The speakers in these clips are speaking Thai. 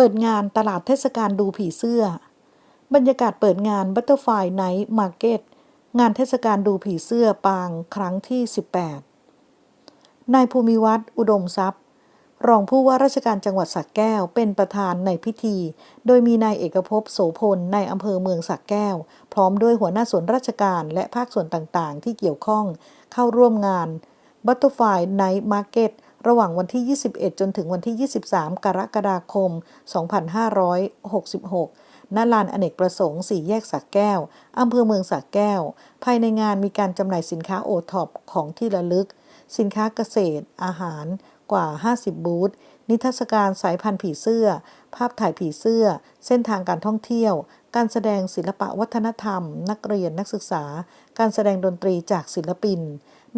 เปิดงานตลาดเทศกาลดูผีเสื้อ บรรยากาศเปิดงาน Butterfly Night Market งานเทศกาลดูผีเสื้อปางครั้งที่ 18 นายภูมิวัฒน์อุดมทรัพย์ รองผู้ว่าราชการจังหวัดสระแก้วเป็นประธานในพิธี โดยมีนายเอกภพโสพลในอำเภอเมืองสระแก้ว พร้อมด้วยหัวหน้าส่วนราชการและภาคส่วนต่างๆ ที่เกี่ยวข้องเข้าร่วมงาน Butterfly Night Market ระหว่างวันที่ 21 จนถึงวันที่ 23 กรกฎาคม 2566 ณ ลานอเนกประสงค์สี่แยกสักแก้ว อำเภอเมืองสักแก้ว ภายในงานมีการจำหน่ายสินค้าโอท็อปของที่ระลึก สินค้าเกษตร อาหารกว่า 50 บูธ นิทรรศการสายพันธุ์ผีเสื้อ ภาพถ่ายผีเสื้อ เส้นทางการท่องเที่ยว การแสดงศิลปะวัฒนธรรม นักเรียนนักศึกษา การแสดงดนตรีจากศิลปิน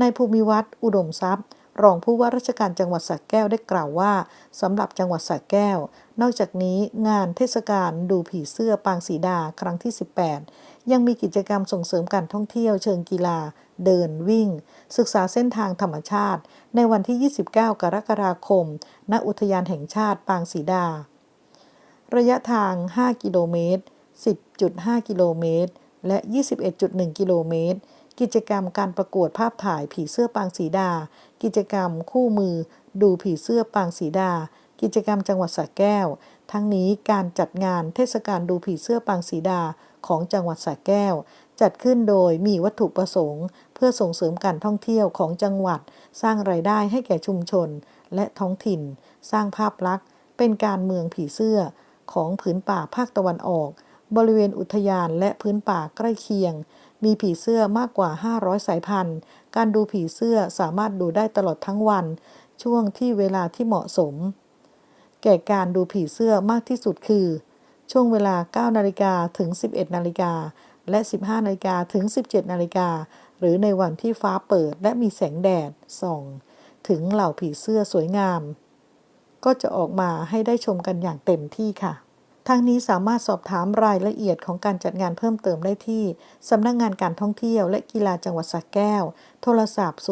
นายภูมิวัฒน์อุดมทรัพย์ รองผู้ว่าราชการจังหวัดสระแก้วได้กล่าวว่าสำหรับจังหวัดสระแก้ว นอกจากนี้งานเทศกาลดูผีเสื้อปางสีดาครั้งที่ 18 ยังมีกิจกรรมส่งเสริมการท่องเที่ยวเชิงกีฬา เดินวิ่ง ศึกษาเส้นทางธรรมชาติ ในวันที่ 29 กรกฎาคม ณอุทยานแห่งชาติปางสีดา ระยะทาง 5 กิโลเมตร 10.5 กิโลเมตร และ 21.1 กิโลเมตร กิจกรรมการประกวดภาพถ่ายผีเสื้อปางสีดา กิจกรรมคู่มือ ดูผีเสื้อปางสีดา กิจกรรมจังหวัดสระแก้ว ทั้งนี้การจัดงานเทศกาลดูผีเสื้อปางสีดาของจังหวัดสระแก้ว จัดขึ้นโดยมีวัตถุประสงค์ เพื่อส่งเสริมการท่องเที่ยวของจังหวัด สร้างรายได้ให้แก่ชุมชน และท้องถิ่น สร้างภาพลักษณ์ เป็นการเมืองผีเสื้อของผืนป่าภาคตะวันออก บริเวณอุทยานและพื้นป่าใกล้เคียง มีผีเสื้อมากกว่า 500 สายพันธุ์ การดูผีเสื้อสามารถดูได้ตลอดทั้งวัน ช่วงที่เวลาที่เหมาะสม แก่การดูผีเสื้อมากที่สุดคือ ช่วงเวลา 9 นาฬิกาถึง 11 นาฬิกา และ 15 นาฬิกาถึง 17 นาฬิกา หรือในวันที่ฟ้าเปิดและมีแสงแดดส่อง ถึงเหล่าผีเสื้อสวยงาม ก็จะออกมาให้ได้ชมกันอย่างเต็มที่ค่ะ ทางนี้สามารถสอบถามรายละเอียดของการจัดงานเพิ่มเติมได้ที่ สำนักงงานการท่องเที่ยวและกีฬาจังหวัดสระแก้ว โทรศัพท์ 037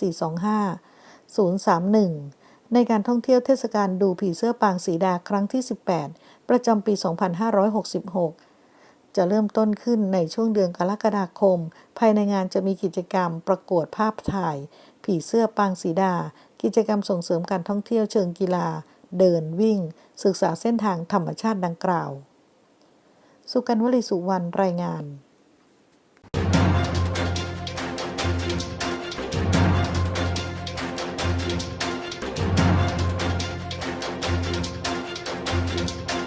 425 031ในการท่องเที่ยวเทศกาลดูผีเสื้อปางสีดาครั้งที่ 18 ประจำปี 2566 จะเริ่มต้นขึ้นในช่วงเดือนกรกฎาคม ภายในงานจะมีกิจกรรมประกวดภาพถ่าย ผีเสื้อปางสีดา กิจกรรมส่งเสริมการท่องเที่ยวเชิงกีฬา เดินวิ่ง ศึกษาเส้นทางธรรมชาติดังกล่าว สุกันวลีสุวรรณรายงาน